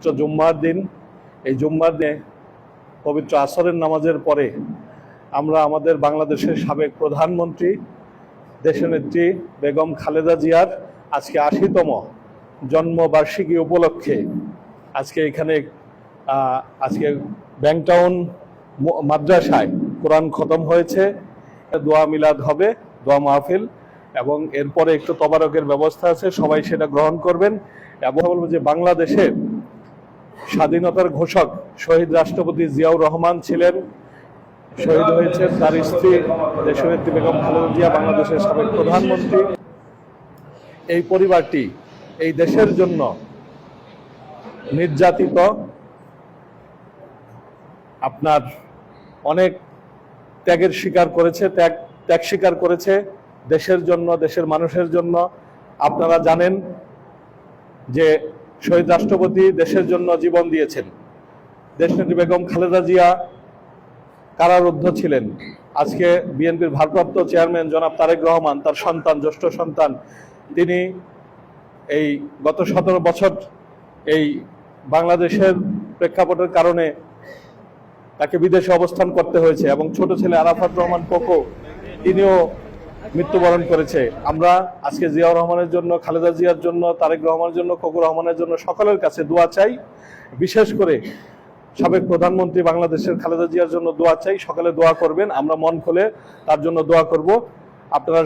পবিত্র জুম্মার দিন। এই জুম্মার দিনে পবিত্র আসরের নামাজের পরে আমরা আমাদের বাংলাদেশের সাবেক প্রধানমন্ত্রী দেশনেত্রী বেগম খালেদা জিয়ার আজকে আশিতম জন্মবার্ষিকী উপলক্ষে আজকে এখানে আজকে ব্যাংটাউন মাদ্রাসায় কোরআন খতম হয়েছে। দোয়া মিলাদ হবে, দোয়া মাহফিল এবং এরপরে একটু তবারকের ব্যবস্থা আছে, সবাই সেটা গ্রহণ করবেন। এবং বলব যে বাংলাদেশে স্বাধীনতার ঘোষক শহীদ রাষ্ট্রপতি জিয়াউর রহমান ছিলেন। শহীদ হয়েছে তার স্ত্রী দেশনেত্রী বেগম খালেদা জিয়া, বাংলাদেশের সাবেক প্রধানমন্ত্রী। এই পরিবারটি এই দেশের জন্য নির্যাতিত। আপনার অনেক ত্যাগের স্বীকার করেছে, ত্যাগ ত্যাগ স্বীকার করেছে দেশের জন্য, দেশের মানুষের জন্য। আপনারা জানেন যে শহীদ রাষ্ট্রপতি দেশের জন্য জীবন দিয়েছেন। দেশনেত্রী বেগম খালেদা জিয়া কারারুদ্ধ ছিলেন। আজকে বিএনপির ভারপ্রাপ্ত চেয়ারম্যান জনাব তারেক রহমান, তার সন্তান, জ্যেষ্ঠ সন্তান, তিনি এই গত সতেরো বছর এই বাংলাদেশের প্রেক্ষাপটের কারণে তাকে বিদেশে অবস্থান করতে হয়েছে এবং ছোট ছেলে আরাফাত রহমান কোকো, তিনিও মৃত্যুবরণ করেছে। আমরা আজকে জিয়াউর রহমানের জন্য, খালেদা জিয়ার জন্য, তারেক রহমানের জন্য খকুর রহমানের জন্য সকলের কাছে দোয়া চাই। বিশেষ করে সাবেক প্রধানমন্ত্রী বাংলাদেশের খালেদা জিয়ার জন্য দোয়া চাই। সকালে দোয়া করবেন, আমরা মন খুলে তার জন্য দোয়া করব। আপনারা